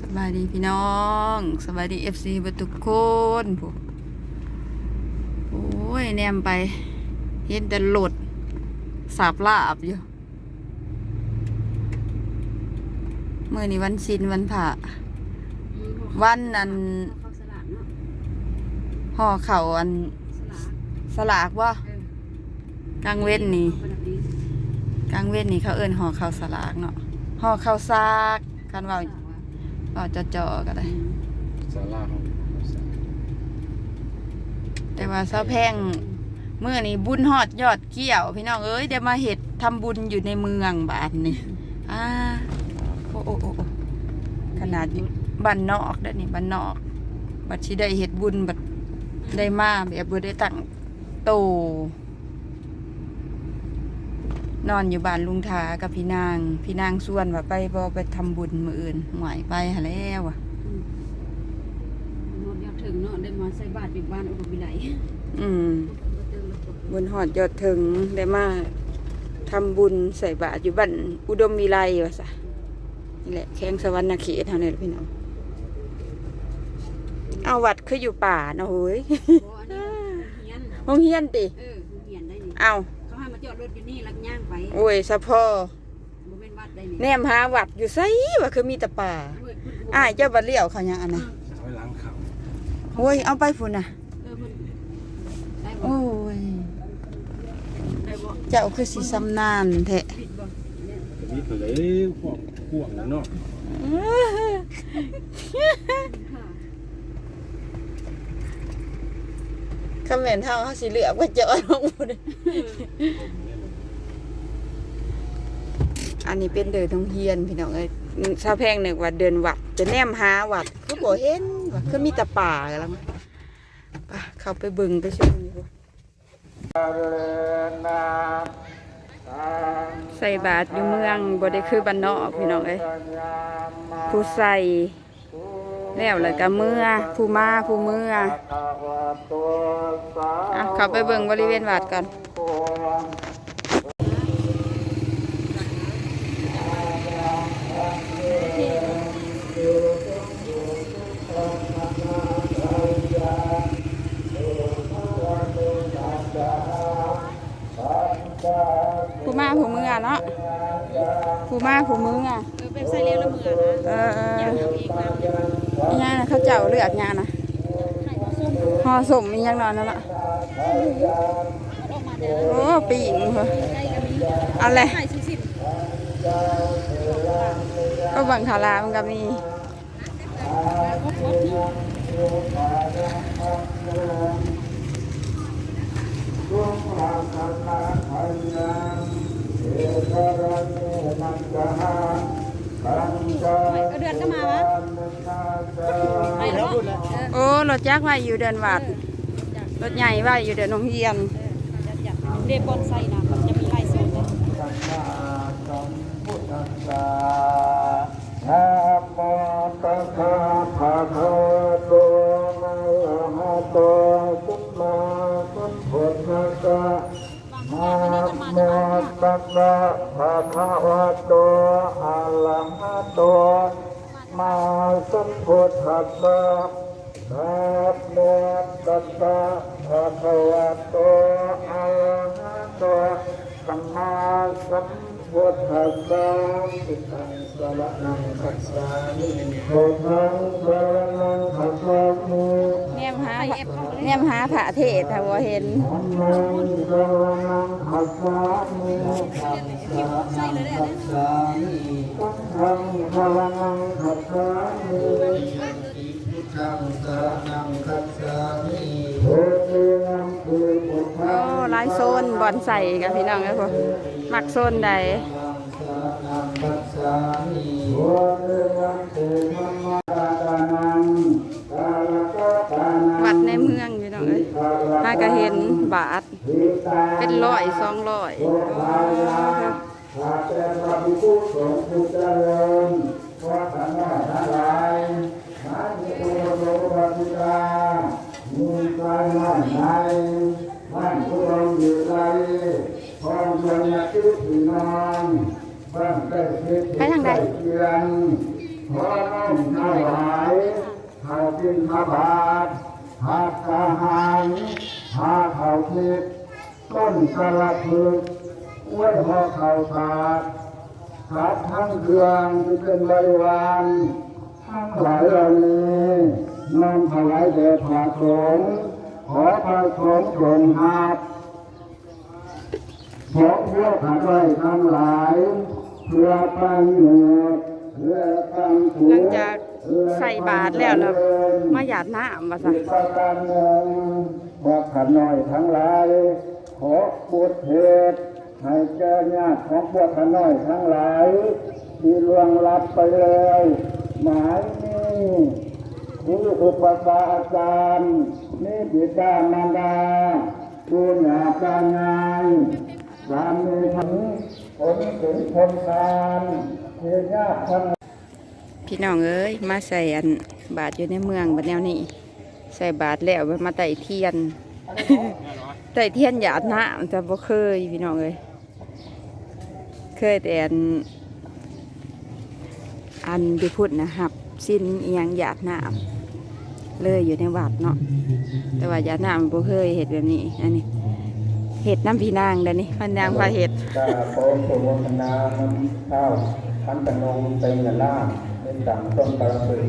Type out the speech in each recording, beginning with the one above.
สบายดีพี่น้องสบายดีเอฟซีบัตุกคนผู้โอ้ยแนมไป เห็นแต่หลดสาบลาบอยู่เมื่อนี้วันชินวันผ่าวันนั้นห่อเข่าอันสลากว่ากลางเว้นนี่กลางเว้นนี่เขาเอิ้นห่อเข่าสลากเนาะห่อเข่าซากกันว่า สลากว่าว่าจะเจาะๆก็ได้อืมศาลาของแต่ว่าเสาแพงเมื่อนี้บุญฮอดยอดเกี่ยว พี่น้องเอ้ยเดี๋ยวมาเห็ดทำบุญอยู่ในเมืองบาทนี่อ่าโอ้โอ้โอ้ขนาดบ้านนอกด้อนี่บ้านนอก บัดที่ได้เห็ดบุญบัดได้มาแบบบ่ได้ตั้งโต นอนอยู่บ้านลุงทากับพี่นาง พี่นางส่วนว่าไปบ่ไปทำบุญมื้ออื่นหวยไปหาแล้วอะอืมนอนยอดถึงเนาะได้มาใส่บาตรอยู่บ้านอุดมวิไลอืม บ่เติมแล้วก็บนหอดยอดถึงได้มาทำบุญใส่บาตรอยู่บ้านอุดมวิไลวะสะนี่แหละแข้งสวรรณเขตเท่านี้แหละพี่น้องเอาวัดคืออยู่ป่าเนาะเฮ้ย บ่อันนี้เฮียนห้องเฮียนติ เออเฮียนได้นี่เอาเขาให้มา จอดรถอยู่นี่แล้วย่างไปโอ้ยสะพอบ่แม่นวัดได้นี่แนมหาวัดอยู่ไสว่าคือมีแต่ป่าเว้ยเพิ่นบ่อ้ายเจ้าบัดเลี้ยวเขายังอันนะเอาไว้ล้างเขาโอ้ยเอาไปพุ่นน่ะ เออเพิ่นได้บ่โอ้ย ได้บ่เจ้าคือสิสำนานแท้ผิดบ่เนี่ยกระวิดไปเลยพวกพวกนั่นเนาะค่ะ คำแม่นเฮาเฮาสิเหลือกว่าเจาะลงพุ่นอันนี้เป็นเดินทงเฮียนพี่น้องเอ้ยชาวแพงนึกว่าเดินวัดจะแนมหาวัดคือบ่เห็นว่าคือมีแต่ป่ากันแล้วมั้งไปเข้าไปบิ่งไปชมดีกว่าใส่บาตรอยู่เมืองบ่ได้คือบ้านนอกพี่น้องเอ้ยผู้ใส่ แล้วเลยก็เมื่อผู้มาผู้เมื่ออะเข้าไปเบิ่งบริเวณวัดก่อน จากหยังนะห่อสมอียังนอนนั่นละโอ้ปีงเหรอเอาเลยไข่สิบสิบก็บังคารามันก็มีครบรสเอา เดือนก็มาวะไปแล้วโอ้รถจักรไว้อยู่เดินวัดรถใหญ่ไว้อยู่เดินโรงเรียนเดบอนไส้นะมันจะมีลายสูงนะนะ นะโมตัสสะภะคะวะโตอะระหะโตมาสัมพุทธัสสะนะโมตัสสะภะคะวะโตอะระหะโตสัมมาสัมพุทธัสสะอิตังสรณังคัจฉามิพุทธังสรณังคัจฉามิ นมหาแนมหาพระเทศถ้าว่าเห็นธัมมังสรณังคัจฉามิธัมมังไส้เลยได้เนี่ยสังฆังสรณังคัจฉามิพุทธังสรณังคัจฉามิพุทธังคือพุทธัโอ้งหลายโซนบอนใส่กับพี่น้องเอ้ยพวกมักโซนใด เมืองพี่น้องเอ้ยถ้าก็เห็นบาท เป็นร้อยสองร้อยข้าแต่พระภิกษุสงฆ์ผู้เจริญพระสังฆาทั้งหลายมาที่พระโลภะธิกามีใจมั่นในมั่นคงอยู่ใจพร้อมจะนักทุกที่นอนบ้านใกล้ชิดไปทางใดเยือนขอน้อมนบาท ผักอาหารหาเขาวทิพย์ต้นกระพึกไว้ห่อข้าวสารขับทั้งเครื่องที่เป็นบริวารทั้งหลายเหล่านี้น้อมถวายแด่พระสงฆ์ขอพระสงฆ์ทรงหับขอพวกข้าไว้ทั้งหลายเพื่อปังโยชน์เพื่อปังถูหลังจาก ใส่บาตรแล้วเรามาหยาดน้ำว่าซะสิประการหนึ่งบอกขันหน่อยทั้งหลายขอบุตรเหตุให้แก่ญาติของพวกขันหน่อยทั้งหลายที่ล่วงลับไปแล้วหมายนี้ผู้อุปชฌาอาจารย์นี่บิดามารดาผู้หญาตายายสามีทั้งผลถึงผลทานเทียญาติทั้ง พี่น้องเอ้ยมาใส่อันบาทอยู่ในเมืองบัดแนวนี้ ใส่บาทแล้วมาไต่เทียนไต่เทียนหยาดน้ำแต่บ่เคยพี่น้องเอ้ยเคยแต่อันอันที่พูดนะครับ สิ้นเอียงหยาดน้ำเลยอยู่ในวัดเนาะแต่ว่าหยาดน้ำบ่เคยเห็ดแบบนี้อันนี้เห็ดน้ำพี่นางเด้อนี่พันนางพาเห็ดกาโปมโสมนนาข้าวพันตะนงเต็งล่าง เป็นต่างต้นตะลึง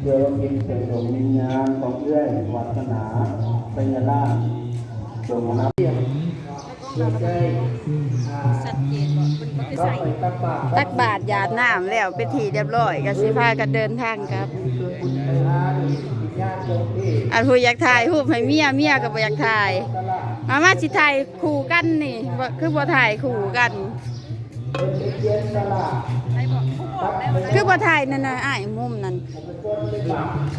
เพื่อกินเป็นดวงวิญญาณของเอื้อยวัฒนาเป็นล่างดวงนับเพียงเพื่อใจชัดเจนบ่มันบ่คือก็ใส่ไปตักบาตรตักบาทหยาดน้ำแล้วเป็นทีเรียบร้อยก็สิพากันเดินทางครับไปหาญาติโยมที่อันผู้อยากถ่ายรูปให้เมียเมียก็บ่อยากถ่ายตลาดมามาสิถ่ายคู่กันนี่บ่คือบ่ถ่ายคู่กัน คือบ่ถ่ายนั่นน่ะอ้ายมุมนั่น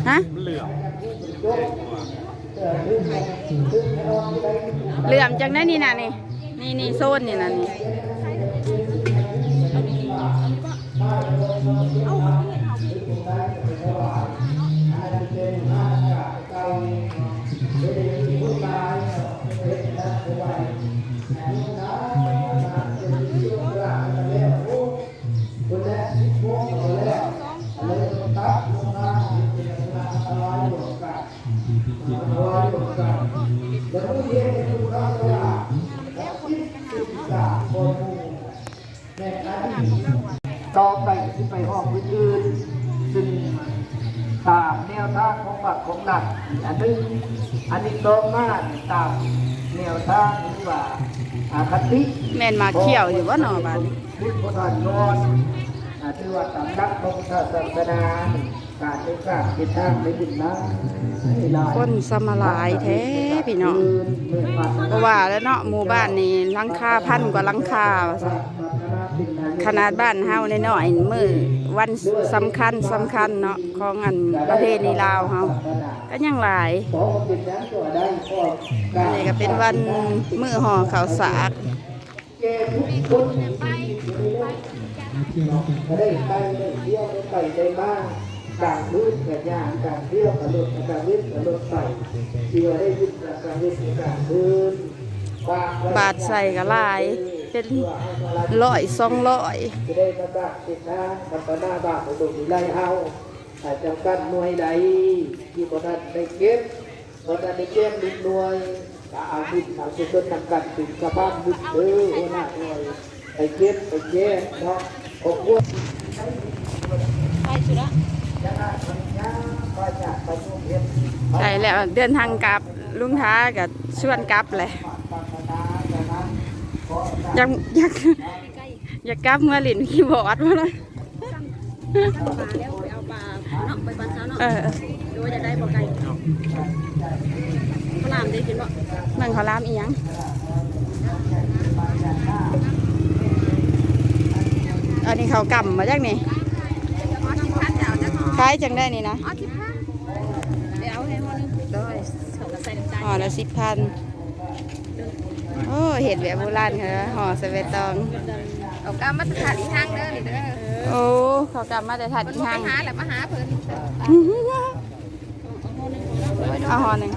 ฮะเหลื่อมจังได้นี่น่ะนี่นี่นี่โซนนี่น่ะนี่ ของบัตรของหลักอันหนึงอันนี้ต่อมาตามแนวทางที่ว่าอาคติแม่นมาเขี้ยวอยู่บ่หนอบัดนี้พุทธทานนอนอาที่ว่าตามรักของศาสนาการได้สร้างเป็นทางในดินน้ำให้ลายคนสมาหลายแท้พี่น้องก็ว่าแล้วเนาะหมู่บ้านนี่หลังคาพันกว่าหลังคาว่าซั่นขนาดบ้านเฮาน้อยๆมื้อ วันสำคัญสำคัญเนาะของอันประเพณีลาวเฮาก็ยังหลายนนั้นตัวได้ก็อันนี้ก็เป็นวันมื้อห่อข้าวสากแก่ทุกคนก็ได้ไปได้เที่ยวได้ไปได้มาการพื้นกับยางการเที่ยวกับรถการวิ่งกับรถไปเที่ยวได้ยึดกับการวิ่งกับการพื้นบาทใส่ก็ลาย เป็นร้อยสองร้อยจะได้มาบาติดนะกับปนาบาของตรงนี้ไล่เอาอาจจะกันหน่วยใดที่บทันได้เก็บบทันได้เก็บดินหน่วยก็เอาดินเอาสุดนำกันถึงสภาพดินเออหัวหน้าหน่วยไปเก็บไปแย่เนาะขอบคุณไปสุดละจะน่าสัญญาไปจากไปโรงเรียนใช่แล้วเดินทางกลับลุงท้ากับชวนกลับเลย ออยากอยากอยากกลับเมื่อหลินคีย์บอร์ดวะนะปลาแล้วไปเอาปลาเนาะไปปลาเช้าเนาะเออดูว่าจะได้บ่ไก่ข้าวหลามได้กินบ่เมืองเขาล้ามอีหยังอันนี้เขากำมาจากนี่อ๋อที่พันเดี๋ยวจะขอคล้ายจังได้นี่นะอ๋อที่พันเดี๋ยวเอาให้หมดนึงได้เขาก็ใส่น้ำตาลห่อละสิบพัน โอ้เห็ดแบบโบราณค่ะห่อสเวตองเอากามาตรฐานอีกทางเด้อนี่เด้อโอ้เขากำมาแต่ถัดมันอีกบ่ทาไปงหาแหละมาหาเพิ่นเอาห่อหนึ่ง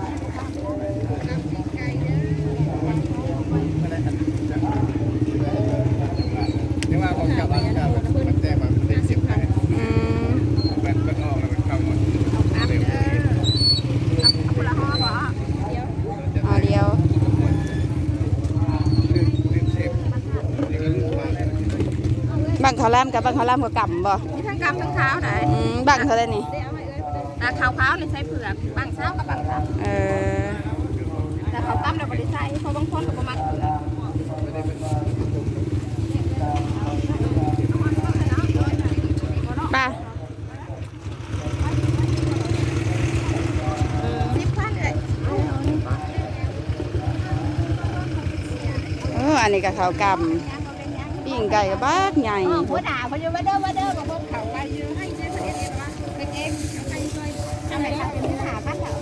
นี่ว่าผมกลับบ้านกลับมันแจ้งมาเป็นสิบแปด อืม มันก็ออกแล้วมันเข้าหมด เอากาเด้อ ข้าวแลมกับบังข้าวแลมกับกำบ่มีทั้งกำทั้งเท้าไหนอืมบังเท่าไหร่นี่เดี๋ยวเอาไว้เอ้ยแต่ขาวขาวๆเลยใส่เผือกบางเช้ากับบางเช้าเออแต่เขาตั้มเราบริใส่เพราะบางคนก็ประมาณเผือกป้าสิบพันเลยเอออันนี้กับข้ากำ ไก่กับบักใหญ่อ๋อหัวด่าเพออยู่ว่าเด้อว่าเด้อบางคนเขาไปอยู่ให้เจ๊ประเด็นเองว่าเป็นเองเอาไปช่วยทำไมทำเป็นหาพันเหรอ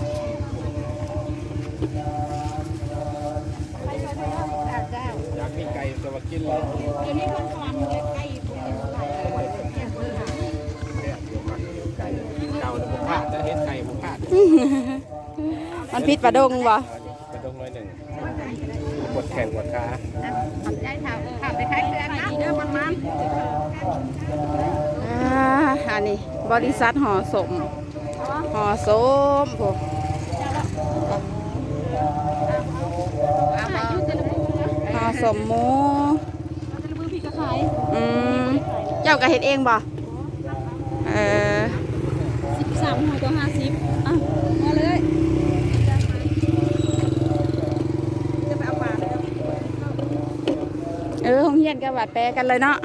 ไปช่วยไปช่วยเจ้าอยากมีไก่ตัวกินแล้วเดี๋ยวนี้คนควันเลยใกล้ใกล้เนี่ยคือหาไก่เก่าแล้วบุพาจะเห็นไก่บุพามันพิษปลาดงบ่กระดงน้อยหนึ่งปวดแขนปวดขาทำใจถามถามไปคล้ายเดือนนะเด้อมันมัน อ่าอันนี้บริษัทห่อสมห่อสมพวกเอาไปยุ่งแต่ละมือนะห่อสมหมูแต่ละมือพี่ก็ขายอืมเจ้าก็เฮ็ดเองบ่เออสิบสามหัวตัวห้าสิบอะมาเลยจะไปเอาปลาเลยเออห้องเฮียนกับบาดแปลกันเลยเนาะ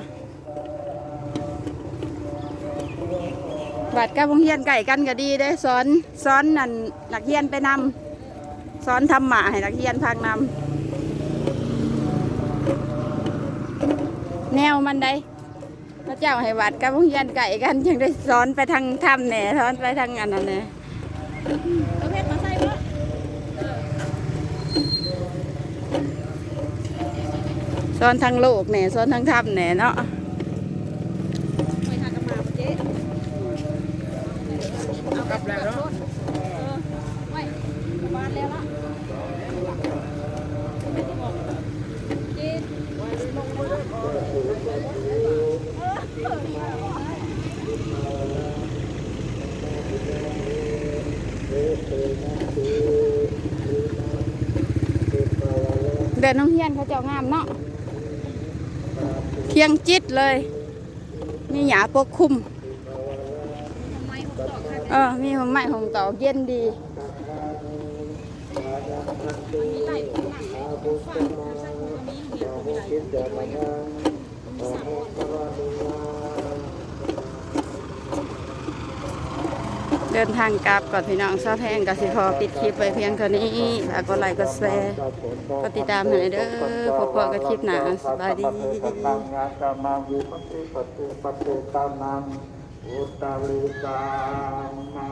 บาดกับห้องเฮียนไก่กันก็ดีเด้สอนสอนนั่นนักเฮียนไปนำสอนทำหมาให้นักเฮียนพากนำแนวมันได้พระเจ้าให้บาดกับห้องเฮียนไก่กันจึงได้สอนไปทางถ้ำแหน่สอนไปทางอันนั้นแหน่เอาเพชรมาใส่เพื่อสอนทางโลกแหน่สอนทางถ้ำแหน่เนาะ ไปทางกระมาเจ๊เอากลับแล้วเนาะเออไว้บ้านแล้วละเจ๊ เดินน้องเฮียนเขาเจ้างามเนาะเที่ยงจิตเลย มีหยาปกคุมเออมีหอมไม้หอมเก่าเย็นดีมี เดินทางกลับก่อนพี่น้องเศร้าแทงกสิพอปิดคลิปไปเพียงเท่านี้ฝากกดไลค์กดแชร์กดติดตามหน่อยเด้อพบกักับคลิปหนาสบายดีอุตตริกามา